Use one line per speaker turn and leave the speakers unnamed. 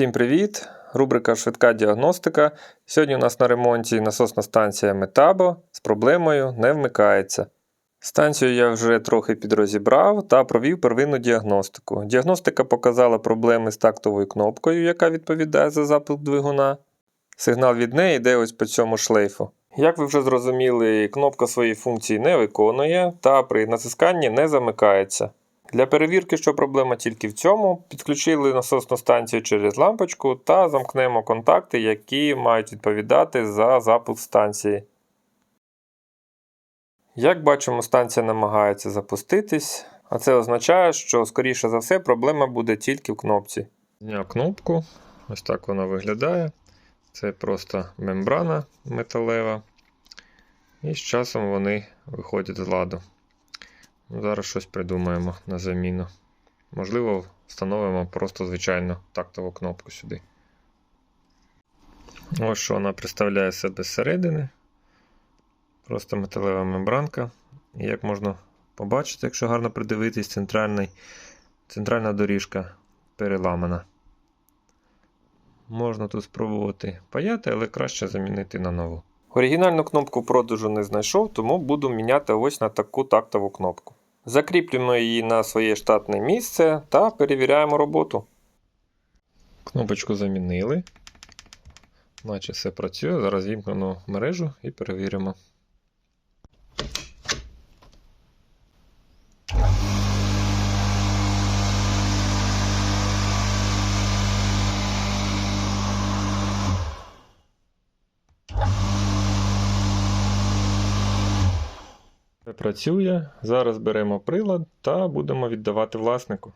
Всім привіт! Рубрика Швидка діагностика. Сьогодні у нас на ремонті насосна станція Metabo з проблемою не вмикається. Станцію я вже трохи підрозібрав та провів первинну діагностику. Діагностика показала проблеми з тактовою кнопкою, яка відповідає за запуск двигуна. Сигнал від неї йде ось по цьому шлейфу. Як ви вже зрозуміли, кнопка свої функції не виконує та при натисканні не замикається. Для перевірки, що проблема тільки в цьому, підключили насосну станцію через лампочку та замкнемо контакти, які мають відповідати за запуск станції. Як бачимо, станція намагається запуститись, а це означає, що, скоріше за все, проблема буде тільки в кнопці. Зняв кнопку, ось так вона виглядає. Це просто мембрана металева. І з часом вони виходять з ладу. Зараз щось придумаємо на заміну. Можливо, встановимо просто звичайну тактову кнопку сюди. Ось що вона представляє себе зсередини. Просто металева мембранка. І як можна побачити, якщо гарно придивитись, центральний, центральна доріжка переламана. Можна тут спробувати паяти, але краще замінити на нову. Оригінальну кнопку продажу не знайшов, тому буду міняти ось на таку тактову кнопку. Закріплюємо її на своє штатне місце та перевіряємо роботу. Кнопочку замінили. Наче все працює. Зараз вімкнемо мережу і перевіримо. Працює. Зараз беремо прилад та будемо віддавати власнику.